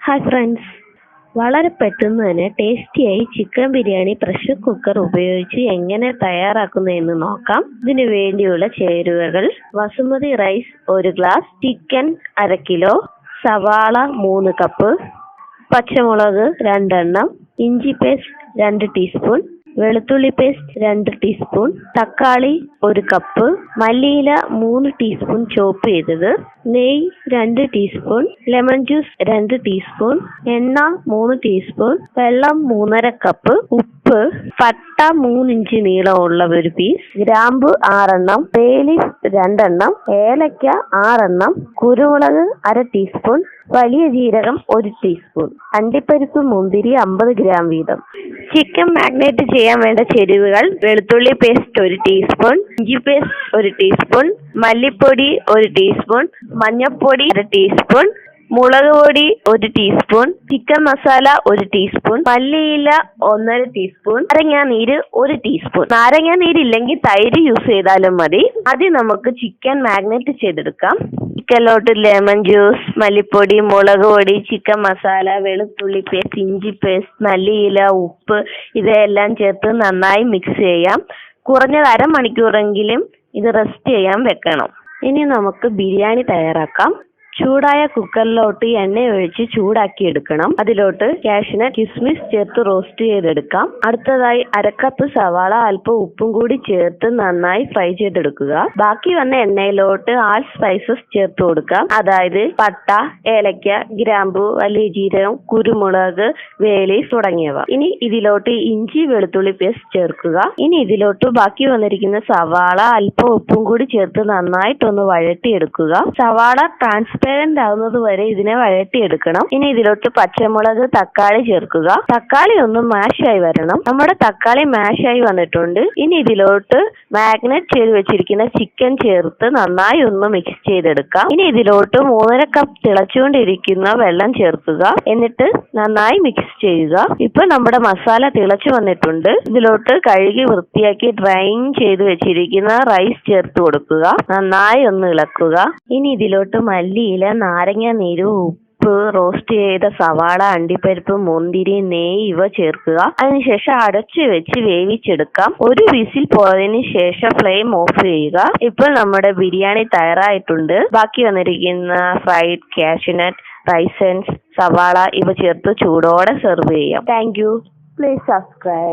Hi friends വളരെ പെട്ടെന്ന് തന്നെ ടേസ്റ്റിയായി ചിക്കൻ ബിരിയാണി പ്രഷർ കുക്കർ ഉപയോഗിച്ച് എങ്ങനെ തയ്യാറാക്കുന്നതെന്ന് നോക്കാം. ഇതിനു വേണ്ടിയുള്ള ചേരുവകൾ വസുമതി റൈസ് ഒരു ഗ്ലാസ് ചിക്കൻ അര കിലോ സവാള മൂന്ന് കപ്പ് പച്ചമുളക് രണ്ടെണ്ണം ഇഞ്ചി പേസ്റ്റ് രണ്ട് ടീസ്പൂൺ വെളുത്തുള്ളി പേസ്റ്റ് രണ്ട് ടീസ്പൂൺ തക്കാളി ഒരു കപ്പ് മല്ലിയില മൂന്ന് ടീസ്പൂൺ ചോപ്പ് ചെയ്തത് നെയ് രണ്ട് ടീസ്പൂൺ ലെമൺ ജ്യൂസ് രണ്ട് ടീസ്പൂൺ എണ്ണ മൂന്ന് ടീസ്പൂൺ വെള്ളം മൂന്നര കപ്പ് ഉപ്പ് പട്ട മൂന്നിഞ്ച് നീളമുള്ള ഒരു പീസ് ഗ്രാമ്പ് ആറെണ്ണം ബേലീഫ് രണ്ടെണ്ണം ഏലക്ക ആറെണ്ണം കുരുമുളക് അര ടീസ്പൂൺ വലിയ ജീരകം ഒരു ടീസ്പൂൺ അണ്ടിപ്പരിപ്പ് മുന്തിരി അമ്പത് ഗ്രാം വീതം. ചിക്കൻ മാഗ്നേറ്റ് ചെയ്യാൻ വേണ്ട ചേരുവകൾ വെളുത്തുള്ളി പേസ്റ്റ് ഒരു ടീസ്പൂൺ ഇഞ്ചി പേസ്റ്റ് ഒരു ടീസ്പൂൺ മല്ലിപ്പൊടി ഒരു ടീസ്പൂൺ മഞ്ഞൾപ്പൊടി അര ടീസ്പൂൺ മുളക് പൊടി ഒരു ടീസ്പൂൺ ചിക്കൻ മസാല ഒരു ടീസ്പൂൺ മല്ലിയില ഒന്നര ടീസ്പൂൺ നാരങ്ങാ നീര് ഒരു ടീസ്പൂൺ. നാരങ്ങാ നീരില്ലെങ്കിൽ തൈര് യൂസ് ചെയ്താലും മതി. ആദ്യം നമുക്ക് ചിക്കൻ മാഗ്നേറ്റ് ചെയ്തെടുക്കാം. ചിക്കനിലോട്ട് ലെമൺ ജ്യൂസ് മല്ലിപ്പൊടി മുളക് പൊടി ചിക്കൻ മസാല വെളുത്തുള്ളി പേസ്റ്റ് ഇഞ്ചി പേസ്റ്റ് മല്ലിയില ഉപ്പ് ഇവയെല്ലാം ചേർത്ത് നന്നായി മിക്സ് ചെയ്യാം. കുറഞ്ഞത് അരമണിക്കൂറെങ്കിലും ഇത് റെസ്റ്റ് ചെയ്യാൻ വെക്കണം. ഇനി നമുക്ക് ബിരിയാണി തയ്യാറാക്കാം. ചൂടായ കുക്കറിലോട്ട് എണ്ണ ഒഴിച്ച് ചൂടാക്കി എടുക്കണം. അതിലോട്ട് കാഷ്നട്ട് കിസ്മിസ് ചേർത്ത് റോസ്റ്റ് ചെയ്തെടുക്കാം. അടുത്തതായി അരക്കപ്പ് സവാള അല്പം ഉപ്പും കൂടി ചേർത്ത് നന്നായി ഫ്രൈ ചെയ്തെടുക്കുക. ബാക്കി വന്ന എണ്ണയിലോട്ട് ആൾ സ്പൈസസ് ചേർത്ത് കൊടുക്കാം. അതായത് പട്ട ഏലക്ക ഗ്രാമ്പു വലിയ ജീരകം കുരുമുളക് വേലി തുടങ്ങിയവ. ഇനി ഇതിലോട്ട് ഇഞ്ചി വെളുത്തുള്ളി പേസ്റ്റ് ചേർക്കുക. ഇനി ഇതിലോട്ട് ബാക്കി വന്നിരിക്കുന്ന സവാള അല്പം ഉപ്പും കൂടി ചേർത്ത് നന്നായിട്ടൊന്ന് വഴട്ടിയെടുക്കുക സവാള ട്രാൻസ്പെറന്റ് ആവുന്നത് വരെ ഇതിനെ വഴട്ടിയെടുക്കണം ഇനി ഇതിലോട്ട് പച്ചമുളക് തക്കാളി ചേർക്കുക. തക്കാളി ഒന്ന് മാഷ് ആയി വരണം. നമ്മുടെ തക്കാളി മാഷ് ആയി വന്നിട്ടുണ്ട്. ഇനി ഇതിലോട്ട് മാഗ്നറ്റ് ചെയ്ത് വെച്ചിരിക്കുന്ന ചിക്കൻ ചേർത്ത് നന്നായി ഒന്ന് മിക്സ് ചെയ്തെടുക്കാം. ഇനി ഇതിലോട്ട് മൂന്നര കപ്പ് തിളച്ചുകൊണ്ടിരിക്കുന്ന വെള്ളം ചേർക്കുക. എന്നിട്ട് നന്നായി മിക്സ് ചെയ്യുക. ഇപ്പൊ നമ്മുടെ മസാല തിളച്ചു വന്നിട്ടുണ്ട്. ഇതിലോട്ട് കഴുകി വൃത്തിയാക്കി ഡ്രൈൻ ചെയ്ത് വെച്ചിരിക്കുന്ന റൈസ് ചേർത്ത് കൊടുക്കുക. നന്നായി ഒന്ന് ഇളക്കുക. ഇനി ഇതിലോട്ട് മല്ലിയില നാരങ്ങ നീര് ഉപ്പ് റോസ്റ്റ് ചെയ്ത സവാള അണ്ടിപ്പരിപ്പ് മുന്തിരി നെയ്യ് ഇവ ചേർക്കുക. അതിനുശേഷം അടച്ചു വെച്ച് വേവിച്ചെടുക്കാം. ഒരു വിസിൽ പോയതിന് ശേഷം ഫ്ലെയിം ഓഫ് ചെയ്യുക. ഇപ്പോൾ നമ്മുടെ ബിരിയാണി തയ്യാറായിട്ടുണ്ട്. ബാക്കി വന്നിരിക്കുന്ന ഫ്രൈഡ് കാഷ്യൂനട്ട് റൈസൻസ് സവാള ഇവ ചേർത്ത് ചൂടോടെ സെർവ് ചെയ്യാം. Thank you. Please subscribe.